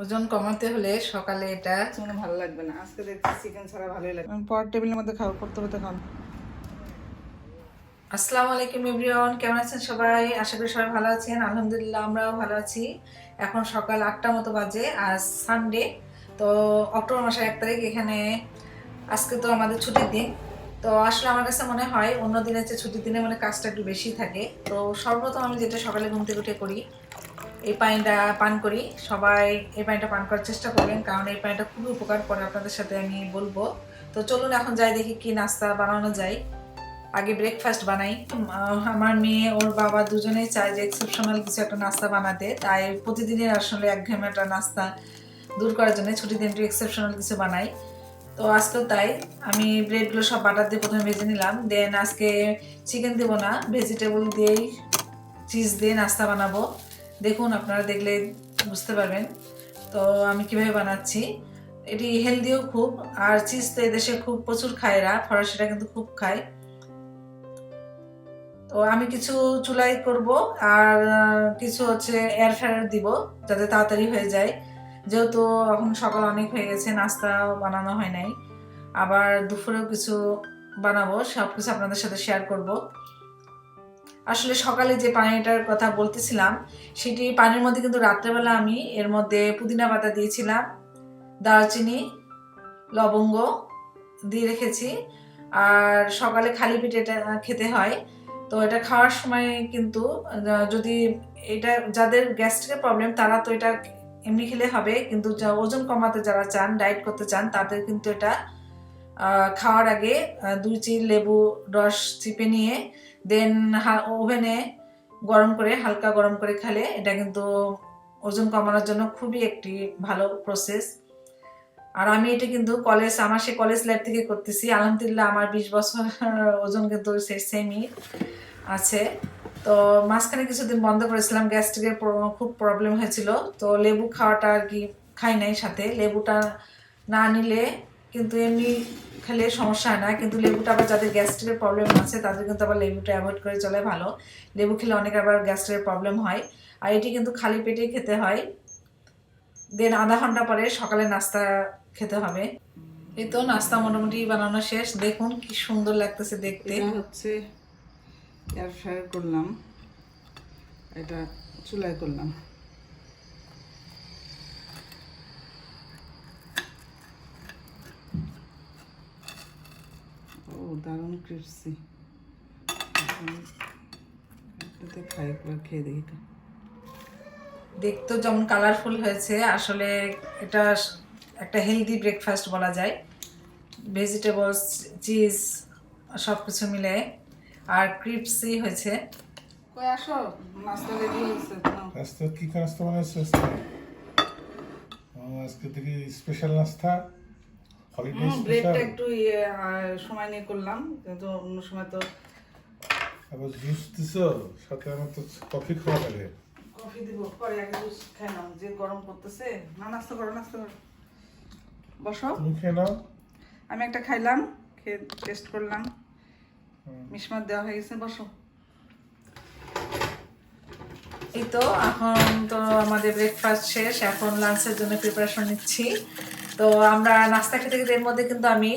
ওজন কমাতে হলে সকালে এটা মানে ভালো লাগবে না। আজকে দেখছি চিকেন ছাড়া ভালোই লাগবে। পর টেবিলের মধ্যে খাও করতে করতে খাও। আসসালামু আলাইকুম এভরিওয়ান কেমন আছেন সবাই? আশা করি সবাই ভালো আছেন। আলহামদুলিল্লাহ আমরাও ভালো আছি। এখন সকাল আটটা মতো বাজে আজ সানডে তো অক্টোবর মাসের এক তারিখ এখানে আজকে তো আমাদের ছুটির দিন। তো আসলে আমার কাছে মনে হয় অন্য দিনের চেয়ে ছুটির দিনে মানে কাজটা একটু বেশি থাকে। তো সর্বপ্রথম আমি যেটা সকালে ঘুম থেকে উঠে করি এই পানিটা পান করি। সবাই এই পানিটা পান করার চেষ্টা করবেন, কারণ এই পানিটা খুবই উপকার করে আপনাদের সাথে আমি বলব। তো চলুন এখন যাই, দেখি কি নাস্তা বানানো যায়। আগে ব্রেকফাস্ট বানাই। আমার মেয়ে, ওর বাবা দুজনেই চায় যে এক্সেপশনাল কিছু একটা নাস্তা বানাতে। তাই প্রতিদিনের আসলে একঘেয়েমি একটা নাস্তা দূর করার জন্য ছুটির দিন একটু এক্সেপশনাল কিছু বানাই। তো আজকেও তাই আমি ব্রেডগুলো সব বাটার দিয়ে প্রথমে ভেজে নিলাম। দেন আজকে চিকেন দেবো না ভেজিটেবল দিয়েই চিজ দিয়ে নাস্তা বানাবো। দেখুন, আপনারা দেখলে বুঝতে পারবেন। তো আমি কীভাবে বানাচ্ছি, এটি হেলদিও খুব, আর চিজ তো এদেশে খুব প্রচুর খায় এরা, ফরাসিরা কিন্তু খুব খায়। তো আমি কিছু চুলাই করব, আর কিছু হচ্ছে এয়ার ফ্রায়ার দিব, যাতে তাড়াতাড়ি হয়ে যায়। যেহেতু এখন সকাল অনেক হয়ে গেছে নাস্তা বানানো হয় নাই। আবার দুপুরেও কিছু বানাবো সব কিছু আপনাদের সাথে শেয়ার করব। আসলে সকালে যে পানিটার কথা বলতেছিলাম, সেটি পানির মধ্যে কিন্তু রাত্রেবেলা আমি এর মধ্যে পুদিনা পাতা দিয়েছিলাম, দারচিনি, লবঙ্গ দিয়ে রেখেছি। আর সকালে খালি পেটে এটা খেতে হয়। তো এটা খাওয়ার সময় কিন্তু যদি এটা যাদের গ্যাস্ট্রিকের প্রবলেম, তারা তো এটা এমনি খেলে হবে। কিন্তু ওজন কমাতে যারা চান, ডায়েট করতে চান, তাদের কিন্তু এটা খাওয়ার আগে দুই চির লেবু, রস চিপে নিয়ে দেন ওভেনে গরম করে, হালকা গরম করে খেলে, এটা কিন্তু ওজন কমানোর জন্য খুবই একটি ভালো প্রসেস আর আমি এটা কিন্তু কলেজ আমার সে কলেজ লাইফ থেকে করতেছি। আলহামদুলিল্লাহ, আমার বিশ বছর ওজন কিন্তু সেমই আছে। তো মাঝখানে কিছুদিন বন্ধ করেছিলাম গ্যাস্ট্রিকের খুব প্রবলেম হয়েছিল। তো লেবু খাওয়াটা আর কি খাই নাই সাথে। লেবুটা না নিলে কিন্তু এমনি খেলে সমস্যা হয় না। কিন্তু লেবুটা আবার যাদের গ্যাস্ট্রিকের প্রবলেম আছে, তাদের কিন্তু আবার লেবুটা অ্যাভয়েড করে চলে ভালো। লেবু খেলে অনেক আবার গ্যাস্ট্রিকের প্রবলেম হয়। আর এটি কিন্তু খালি পেটেই খেতে হয়। দেন আধা ঘণ্টা পরে সকালে নাস্তা খেতে হবে। এই তো নাস্তা মোটামুটি বানানো শেষ। দেখুন কি সুন্দর লাগতেছে দেখতে। হচ্ছে এয়ার ফ্রায়ার করলাম। এটা চুলায় করলাম। দারুণ ক্রিপসি খাই একবার খেয়ে দেখি তো। দেখতেও যেমন কালারফুল হয়েছে আসলে এটা একটা হেলদি ব্রেকফাস্ট বলা যায়। ভেজিটেবলস চিজ সব কিছু মিলে। আর ক্রিপসি হয়েছে। কই আসো নাস্তা রেডি হয়েছে। নাস্তা কি নাস্তা বানাইছো আজকে? আজকে থেকে স্পেশাল নাস্তা। হলিডে একটু ইয়ে সময় নিয়ে করলাম কিন্তু অন্য সময় তো আবার জুস দিছো? সাথে আমার তো কফি খাওয়া লাগে। কফি দিব পরে আগে জুস খাই নাও যে গরম করতেছে না নাস্তা করো নাস্তা করো। বসো। তুমি খেয়ে নাও। আমি একটা খাইলাম খেয়ে টেস্ট করলাম। হুম। মিশমাত দেওয়া হয়ে গেছে বসো। এই তো এখন তো আমাদের ব্রেকফাস্ট শেষ এখন লাঞ্চের জন্য প্রিপারেশন নিচ্ছি। তো আমরা নাস্তা খেতে খেতে এর মধ্যে কিন্তু আমি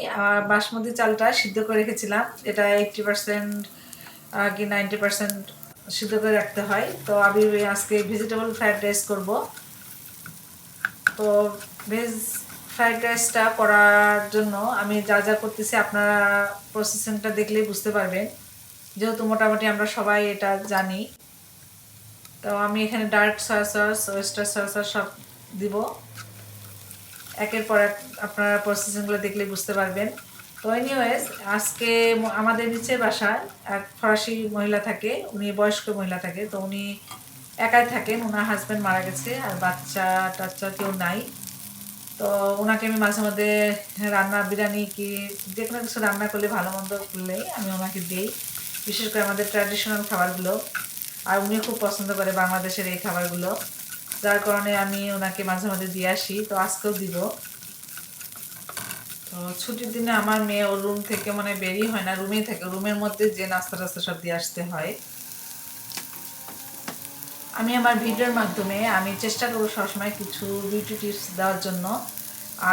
বাসমতি চালটা সিদ্ধ করে রেখেছিলাম। এটা এইটটি পার্সেন্ট কি নাইনটি পার্সেন্ট সিদ্ধ করে রাখতে হয়। তো আমি আজকে ভেজিটেবল ফ্রাইড রাইস করব। তো ভেজ ফ্রাইড রাইসটা করার জন্য আমি যা যা করতেছি আপনারা প্রসেসিংটা দেখলেই বুঝতে পারবেন। যেহেতু মোটামুটি আমরা সবাই এটা জানি। তো আমি এখানে dark soy sauce oyster soy sauce সব দিব। একের পর এক আপনারা প্রসেসিংগুলো দেখলে বুঝতে পারবেন। তো এনিওয়েজ আজকে আমাদের নিচে বাসায় এক ফরাসি মহিলা থাকে, উনি বয়স্ক মহিলা থাকে, তো উনি একাই থাকেন ওনার হাজব্যান্ড মারা গেছে, আর বাচ্চা টাচ্চা কেউ নাই। তো ওনাকে আমি মাঝে মধ্যে রান্না, বিরিয়ানি কি যে কোনো কিছু রান্না করলে, ভালো মন্দ করলেই আমি ওনাকে দিই। বিশেষ করে আমাদের ট্র্যাডিশনাল খাবারগুলো। আর উনি খুব পছন্দ করে বাংলাদেশের এই খাবারগুলো। যার কারণে আমি ওনাকে মাঝে মাঝে দিয়ে আসি, তো আজকেও দিব। তো ছুটির দিনে আমার মেয়ে ওর রুম থেকে মানে বেরিয়ে হয় না রুমেই থাকে। রুমের মধ্যে যে নাস্তা টাস্তা সব দিয়ে আসতে হয়। আমি আমার ভিডিওর মাধ্যমে আমি চেষ্টা করব সবসময় কিছু বিউটি টিপস দেওয়ার জন্য।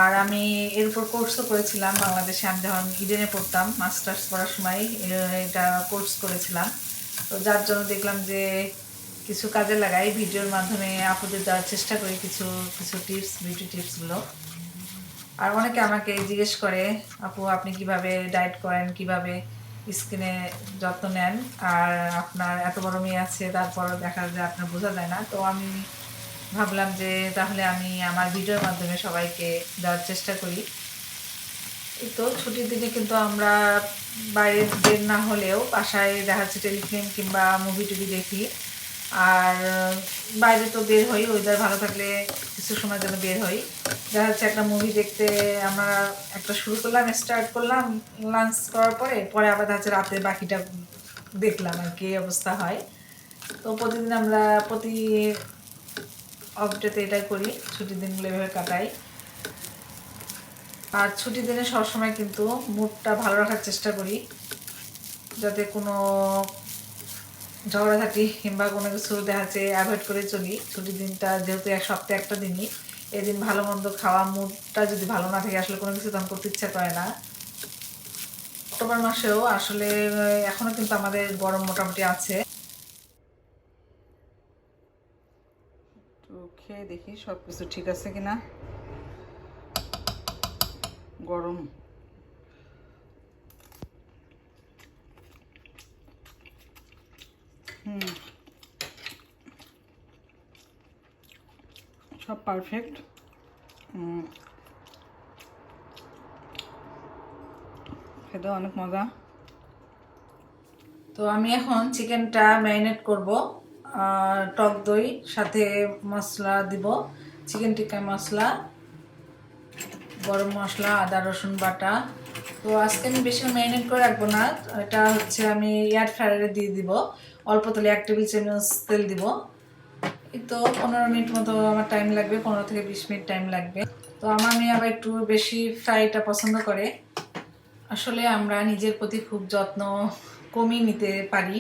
আর আমি এর উপর কোর্সও করেছিলাম বাংলাদেশে। আমি যখন ইডেনে পড়তাম মাস্টার্স পড়ার সময় এটা কোর্স করেছিলাম। তো যার জন্য দেখলাম যে কিছু কাজে লাগাই, ভিডিওর মাধ্যমে আপুদের দেওয়ার চেষ্টা করি কিছু কিছু টিপস বিউটি টিপসগুলো আর অনেকে আমাকে জিজ্ঞেস করে, আপু, আপনি কীভাবে ডায়েট করেন? কীভাবে স্কিনে যত্ন নেন? আর আপনার এত বড় মেয়ে আছে তারপর দেখা যায় আপনার বোঝা যায় না। তো আমি ভাবলাম যে তাহলে আমি আমার ভিডিওর মাধ্যমে সবাইকে দেওয়ার চেষ্টা করি। তো ছুটির দিনে কিন্তু আমরা বাইরে বের না হলেও বাসায় দেখা যাচ্ছে টেলিফিল্ম কিংবা মুভি টুভি দেখি। আর বাইরে তো বের হই ওয়েদার ভালো থাকলে কিছু সময় জন্য বের হই। দেখা যাচ্ছে একটা মুভি দেখতে আমরা একটা শুরু করলাম স্টার্ট করলাম লাঞ্চ করার পরে পরে আবার দেখা যাচ্ছে রাতে বাকিটা দেখলাম আর কি অবস্থা হয়। তো প্রতিদিন আমরা প্রতি অফডেতে এটাই করি, ছুটির দিনগুলো এভাবে কাটাই। আর ছুটির দিনে সবসময় কিন্তু মুডটা ভালো রাখার চেষ্টা করি, যাতে কোনো ঝগড়াঝাটি কিংবা কোনো কিছু দেখা যাচ্ছে অ্যাভয়েড করে চলি। ছুটির দিনটা যেহেতু এক সপ্তাহে একটা দিনই, এদিন ভালো মন্দ খাওয়া মুডটা যদি ভালো না থাকে, আসলে কোনো কিছু তখন করতে ইচ্ছা করে না। অক্টোবর মাসেও আসলে, এখনও কিন্তু আমাদের গরম মোটামুটি আছে। দেখি সব কিছু ঠিক আছে কিনা। গরম সব পারফেক্ট খেতে অনেক মজা। তো আমি এখন চিকেনটা ম্যারিনেট করব টক দই, সাথে মশলা দিব, চিকেন টিক্কা মশলা, গরম মশলা, আদা, রসুন বাটা। তো আজকে আমি বেশি ম্যারিনেট করে রাখব না। এটা হচ্ছে আমি এয়ার ফ্রায়ারে দিয়ে দিব। অল্প তেলে এক টেবিল চামচ তেল দিব। তো পনেরো মিনিট মতো আমার টাইম লাগবে, পনেরো থেকে বিশ মিনিট টাইম লাগবে। তো আমার মেয়ে আবার একটু বেশি ফ্রাইটা পছন্দ করে। আসলে আমরা নিজের প্রতি খুব যত্ন কমিয়ে নিতে পারি।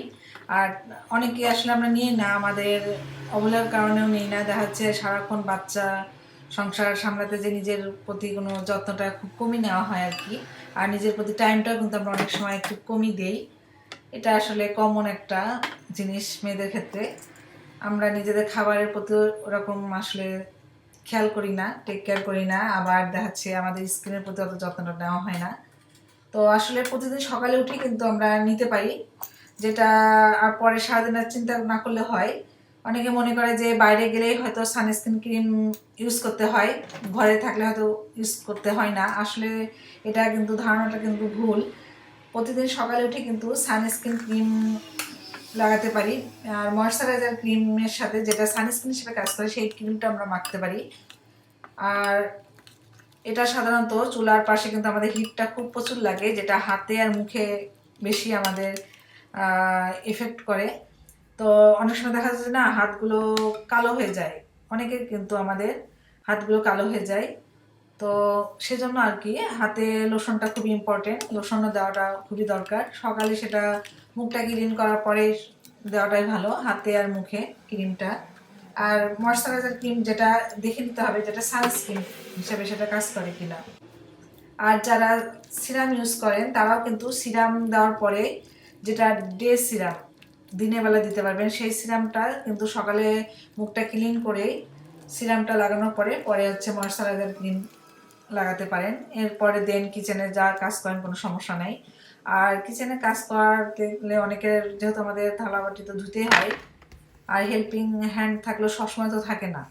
আর অনেকে আসলে আমরা নিই না, আমাদের অবহেলার কারণেও নিই না। দেখা যাচ্ছে সারাক্ষণ বাচ্চা সংসার সামলাতে যে নিজের প্রতি কোনো যত্নটা খুব কমই নেওয়া হয় আর কি। আর নিজের প্রতি টাইমটাও কিন্তু আমরা অনেক সময় একটু কমই দেই। এটা আসলে কমন একটা জিনিস মেয়েদের ক্ষেত্রে। আমরা নিজেদের খাবারের প্রতি ওরকম আসলে খেয়াল করি না টেক কেয়ার করি না। আবার দেখাচ্ছে আমাদের স্কিনের প্রতি অত যত্নটা নেওয়া হয় না। তো আসলে প্রতিদিন সকালে উঠে কিন্তু আমরা নিতে পারি। যেটা আর পরে সারাদিন আর চিন্তা না করলে হয়। অনেকে মনে করে যে বাইরে গেলেই হয়তো সানস্ক্রিন ক্রিম ইউজ করতে হয়, ঘরে থাকলে হয়তো ইউজ করতে হয় না। আসলে এটা কিন্তু ধারণাটা কিন্তু ভুল। প্রতিদিন সকালে উঠে কিন্তু সানস্ক্রিন ক্রিম লাগাতে পারি। আর ময়শ্চারাইজার ক্রিমের সাথে যেটা সানস্ক্রিন হিসেবে কাজ করে, সেই ক্রিমটা আমরা মাখতে পারি। আর এটা সাধারণত চুলার পাশে কিন্তু আমাদের হিটটা খুব প্রচুর লাগে, যেটা হাতে আর মুখে বেশি আমাদের এফেক্ট করে। তো অনেক সময় দেখা যাচ্ছে না, হাতগুলো কালো হয়ে যায়। অনেকের কিন্তু আমাদের হাতগুলো কালো হয়ে যায়। তো সেজন্য আর কি, হাতে লোশনটা খুব ইম্পর্টেন্ট লোশনও দেওয়াটা খুবই দরকার। সকালে সেটা মুখটা ক্লিন করার পরে দেওয়াটাই ভালো, হাতে আর মুখে ক্রিমটা আর ময়শ্চারাইজার ক্রিম যেটা দেখে নিতে হবে, যেটা সানস্ক্রিন হিসেবে সেটা কাজ করে কিনা। আর যারা সিরাম ইউজ করেন, তারাও কিন্তু সিরাম দেওয়ার পরে যেটা ডে সিরাম দিনের বেলা দিতে পারবেন। সেই সিরামটা কিন্তু সকালে মুখটা ক্লিন করে সিরামটা লাগানোর পরে পরে হচ্ছে ময়শ্চারাইজার ক্রিম লাগাতে পারেন। এরপরে দেন কিচেনে যা কাজ করেন, কোনো সমস্যা নাই। আর কিচেনে কাজ করতে গেলে অনেকের যেহেতু আমাদের থালা বাটি তো ধুতেই হয়, আর হেল্পিং হ্যান্ড থাকলেও সবসময় তো থাকে না।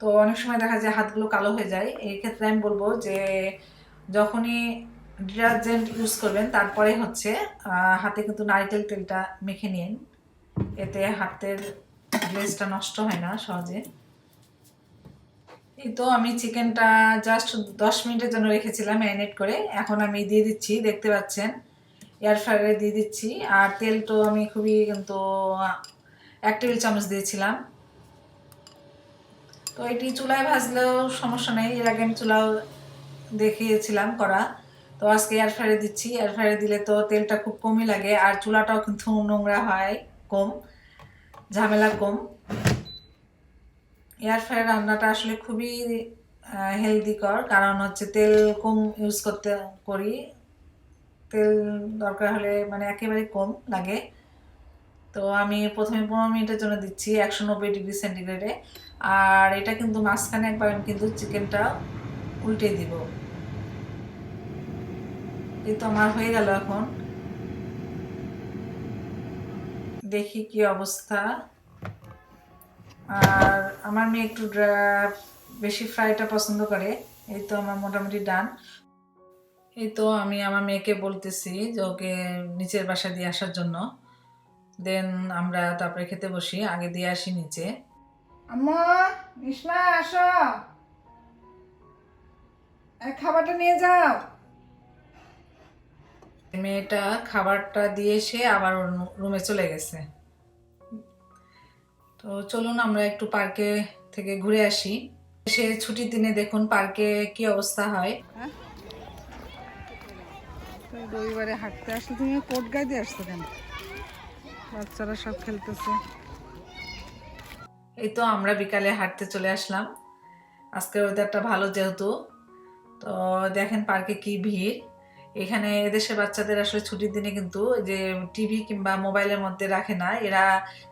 তো অনেক সময় দেখা যায় হাতগুলো কালো হয়ে যায়। এই ক্ষেত্রে আমি বলব যে যখনই ডিটারজেন্ট ইউজ করবেন। তারপরে হচ্ছে হাতে কিন্তু নারকেল তেলটা মেখে নিন। এতে হাতের গ্লেজটা নষ্ট হয় না সহজে। এই তো আমি চিকেনটা জাস্ট দশ মিনিটের জন্য রেখেছিলাম ম্যারিনেট করে। এখন আমি দিয়ে দিচ্ছি, দেখতে পাচ্ছেন। এয়ার ফ্রায়ারে দিয়ে দিচ্ছি। আর তেল তো আমি খুবই কিন্তু এক টেবিল চামচ দিয়েছিলাম। তো এটি চুলায় ভাজলেও সমস্যা নেই। এর আগে আমি চুলাও দেখিয়েছিলাম করা। তো আজকে এয়ার ফ্রায়ারে দিচ্ছি। এয়ার ফ্রায়ারে দিলে তো তেলটা খুব কমই লাগে, আর চুলাটাও কিন্তু নোংরা হয় কম, ঝামেলা কম। এয়ার ফ্রায়ার রান্নাটা আসলে খুবই হেলদিকর কারণ হচ্ছে তেল কম ইউজ করতে করি। তেল দরকার হলে মানে একেবারে কম লাগে। তো আমি প্রথমে পনেরো মিনিটের জন্য দিচ্ছি একশো নব্বই ডিগ্রি সেন্টিগ্রেডে আর এটা কিন্তু মাঝখানে একবার কিন্তু চিকেনটা উল্টে দিব। এই তো আমার হয়ে গেল এখন। দেখি কি অবস্থা। আর আমার মেয়ে একটু বেশি ফ্রাইটা পছন্দ করে। এই তো আমার মোটামুটি ডান। এই তো আমি আমার মেয়েকে বলতেছি যে ওকে নিচের বাসা দিয়ে আসার জন্য। দেন আমরা তারপরে খেতে বসি, আগে দিয়ে আসি নিচে। আম্মা ইসমা আসো। খাবারটা নিয়ে যাও। মেয়েটা খাবারটা দিয়ে এসে আবার রুমে চলে গেছে। তো চলুন আমরা একটু পার্কে থেকে ঘুরে আসি। সে ছুটির দিনে দেখুন পার্কে কি অবস্থা হয়। তো রবিবারে হাঁটতে আসলে তুমি কোট গায়ে দিয়ে আসছো কেন? বাচ্চারা সব খেলতেছে। এই তো আমরা বিকালে হাঁটতে চলে আসলাম। আজকের ওয়েদারটা ভালো যেহেতু। তো দেখেন পার্কে কি ভিড়। এখানে এদেশের বাচ্চাদের আসলে ছুটির দিনে কিন্তু যে টিভি কিংবা মোবাইলের মধ্যে রাখে না। এরা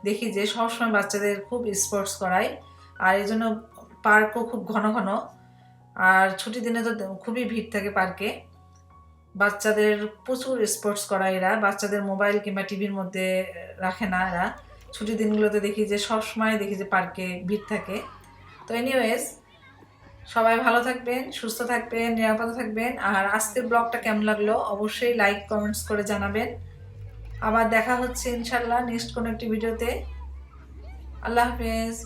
দেখি যে সবসময় বাচ্চাদের খুব স্পোর্টস করায়। আর এই জন্য পার্কও খুব ঘন ঘন। আর ছুটির দিনে তো খুবই ভিড় থাকে পার্কে বাচ্চাদের প্রচুর স্পোর্টস করায় এরা। বাচ্চাদের মোবাইল কিংবা টিভির মধ্যে রাখে না এরা। ছুটির দিনগুলোতে দেখি যে সব সময় দেখি যে পার্কে ভিড় থাকে। তো এনিওয়েজ সবাই ভালো থাকবেন, সুস্থ থাকবেন, নিরাপদে থাকবেন। আর আজকের ব্লগটা কেমন লাগল অবশ্যই লাইক কমেন্টস করে জানাবেন। আবার দেখা হচ্ছে ইনশাল্লাহ নেক্সট কোনো একটি ভিডিওতে আল্লাহ হাফেজ।